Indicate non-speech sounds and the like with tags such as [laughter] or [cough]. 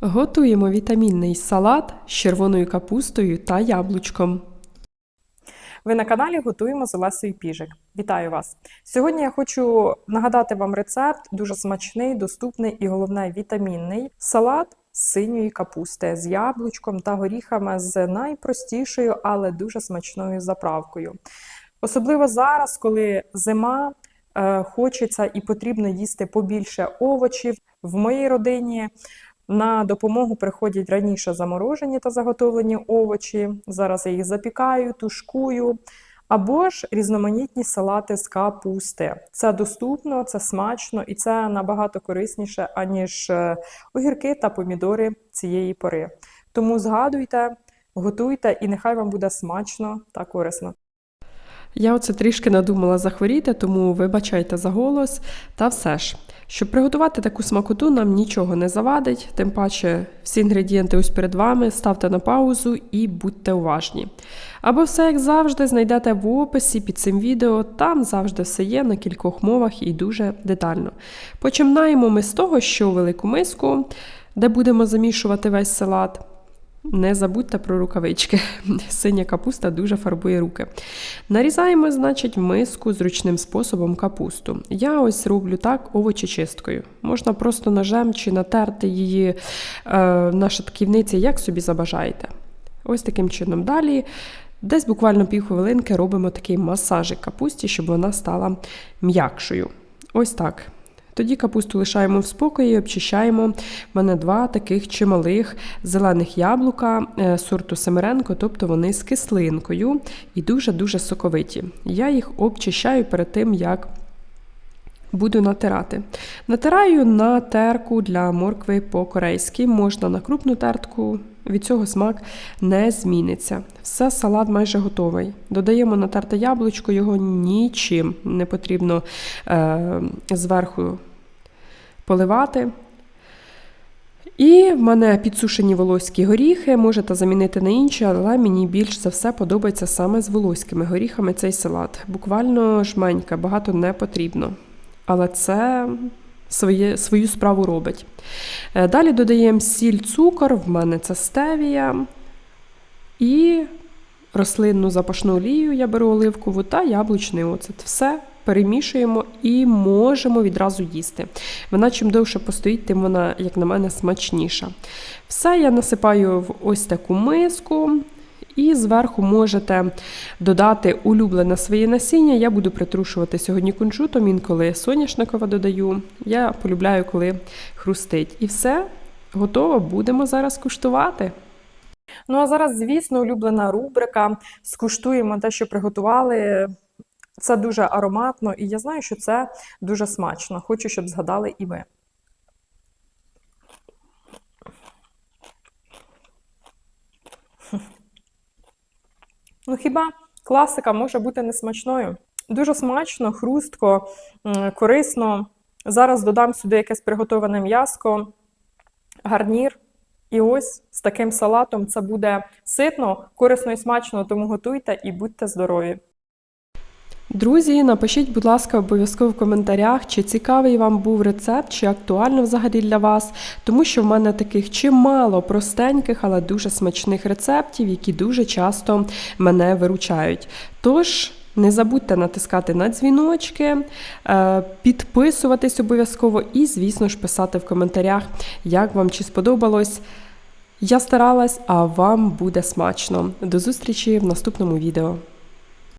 Готуємо вітамінний салат з червоною капустою та яблучком. Ви на каналі Готуємо з Олесою Піжик. Вітаю вас! Сьогодні я хочу нагадати вам рецепт дуже смачний, доступний і головне вітамінний салат з синьої капусти з яблучком та горіхами з найпростішою, але дуже смачною заправкою. Особливо зараз, коли зима, е, хочеться і потрібно їсти побільше овочів. В моїй родині на допомогу приходять раніше заморожені та заготовлені овочі. Зараз я їх запікаю, тушкую. Або ж різноманітні салати з капусти. Це доступно, це смачно і це набагато корисніше, аніж е, огірки та помідори цієї пори. Тому згадуйте, готуйте, і нехай вам буде смачно та корисно. Я оце трішки надумала захворіти, тому вибачайте за голос. Та все ж, щоб приготувати таку смакоту, нам нічого не завадить, тим паче всі інгредієнти ось перед вами, ставте на паузу і будьте уважні. Або все, як завжди, знайдете в описі під цим відео, там завжди все є на кількох мовах і дуже детально. Починаємо ми з того, що велику миску, де будемо замішувати весь салат. Не забудьте про рукавички. [laughs] Синя капуста дуже фарбує руки. Нарізаємо, значить, миску зручним способом капусту. Я ось роблю так овочечисткою. Можна просто ножем чи натерти її е, на шатківниці, як собі забажаєте. Ось таким чином. Далі, десь буквально півхвилинки робимо такий масажик капусті, щоб вона стала м'якшою. Ось так. Тоді капусту лишаємо в спокої обчищаємо. У мене два таких чималих зелених яблука е, сорту Семеренко, тобто вони з кислинкою і дуже-дуже соковиті. Я їх обчищаю перед тим, як буду натирати. Натираю на терку для моркви по-корейськи, можна на крупну тертку. Від цього смак не зміниться. Все, салат майже готовий. Додаємо натерте яблучко, його нічим не потрібно е, зверху поливати. І в мене підсушені волоські горіхи, можете замінити на інші, але мені більш за все подобається саме з волоськими горіхами цей салат. Буквально жменька, багато не потрібно. Але це своє, свою справу робить. Е, Далі додаємо сіль, цукор, в мене це стевія. І рослинну запашну олію я беру оливкову та яблучний оцет. Все перемішуємо і можемо відразу їсти. Вона чим довше постоїть, тим вона, як на мене, смачніша. Все я насипаю в ось таку миску. І зверху можете додати улюблене своє насіння. Я буду притрушувати сьогодні кунжутом, інколи соняшникове додаю. Я полюбляю, коли хрустить. І все, готово, будемо зараз куштувати. Ну а зараз, звісно, улюблена рубрика. Скуштуємо те, що приготували. Це дуже ароматно, і я знаю, що це дуже смачно. Хочу, щоб згадали і ви. Ну, хіба класика може бути несмачною? Дуже смачно, хрустко, корисно. Зараз додам сюди якесь приготоване м'яско, гарнір. І ось з таким салатом це буде ситно, корисно і смачно, тому готуйте і будьте здорові. Друзі, напишіть, будь ласка, обов'язково в коментарях, чи цікавий вам був рецепт, чи актуально взагалі для вас, тому що в мене таких чимало простеньких, але дуже смачних рецептів, які дуже часто мене виручають. Тож. Не забудьте натискати на дзвіночки, е, підписуватись обов'язково і, звісно ж, писати в коментарях, як вам чи сподобалось. Я старалась, а вам буде смачно. До зустрічі в наступному відео.